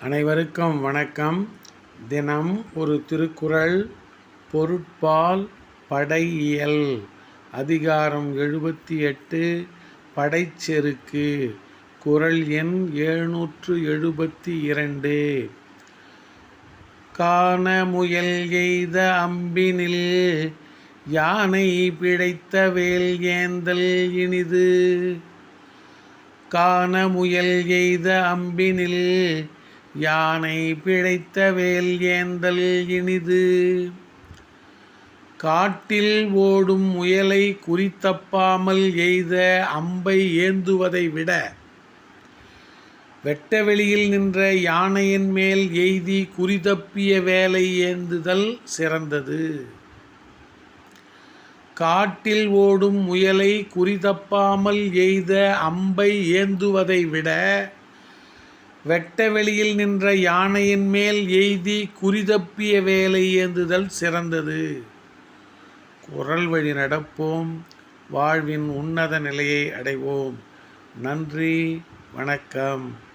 அனைவருக்கும் வணக்கம். தினம் ஒரு திருக்குறள் பொருட்பால் படையியல் அதிகாரம் எழுபத்தி எட்டு படைச்செருக்கு குறள் எண் எழுநூற்று எழுபத்தி இரண்டு காண முயல் எய்த அம்பினில் யானை பிழைத்த வேல் ஏந்தல் இனிது. காண முயல் எய்த அம்பினில் யானை பிழைத்த வேல் ஏந்தல் இனிது. காட்டில் ஓடும் முயலை குறித்தப்பாமல் எய்த அம்பை ஏந்துவதை விட வெட்ட வெளியில் நின்ற யானையின் மேல் எய்தி குறிதப்பிய வேலை ஏந்துதல் சிறந்தது. காட்டில் ஓடும் முயலை குறிதப்பாமல் எய்த அம்பை ஏந்துவதை விட வெட்ட வெளியில் நின்ற யானையின் மேல் எய்தி குறிதப்பிய வேலை ஏந்துதல் சிறந்தது. குரல் வழி நடப்போம். வாழ்வின் உன்னத நிலையை அடைவோம். நன்றி. வணக்கம்.